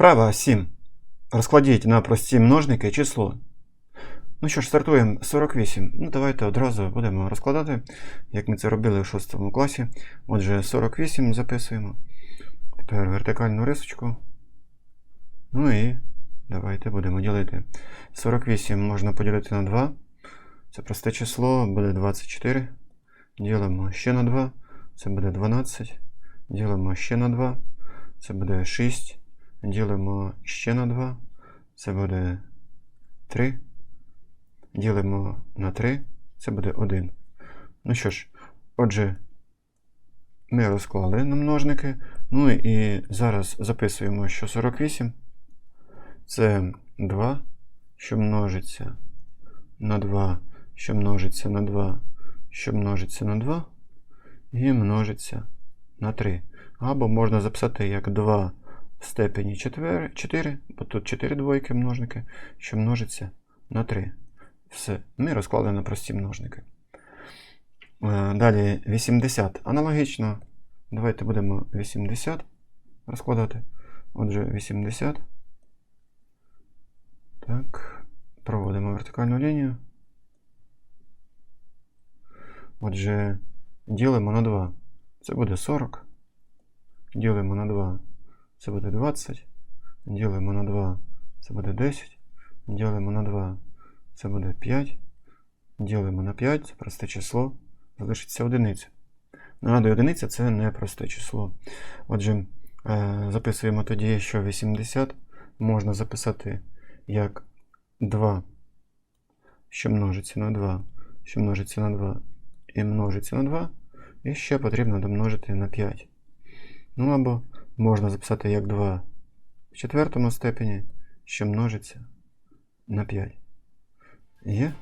Вправа 7. Розкладіть на прості множники число. Ну що ж, стартуємо 48. Ну, давайте одразу будемо розкладати, як ми це робили в 6 класі. Отже, 48 записуємо. Тепер вертикальну рисочку. Ну і давайте будемо ділити. 48 можна поділити на 2. Це просте число, буде 24. Ділимо ще на 2. Це буде 12. Ділимо ще на 2. Це буде 6. Ділимо ще на 2. Це буде 3. Ділимо на 3. Це буде 1. Ну що ж, отже, ми розклали на множники. Ну і зараз записуємо, що 48 це 2, що множиться на 2, що множиться на 2, що множиться на 2 і множиться на 3. Або можна записати як 2 в степені 4, 4 бо тут 4 двойки множники, що множиться на 3. Все, ми розклали на прості множники. Е, Далі 80. Аналогічно. Давайте будемо 80 розкладати. Отже, 80. Так. Проводимо вертикальну лінію. Отже, ділимо на 2. Це буде 40. Ділимо на 2. Це буде 20. Ділимо на 2. Це буде 10. Ділимо на 2. Це буде 5. Ділимо на 5. Це просте число. Залишиться одиниця. Нагадую, одиниця це не просте число. Отже, е, записуємо тоді, що 80 можна записати як 2, що множиться на 2, що множиться на 2 і множиться на 2. І ще потрібно домножити на 5. Ну або можна записати як 2 в четвертому степені, що множиться на 5. Є?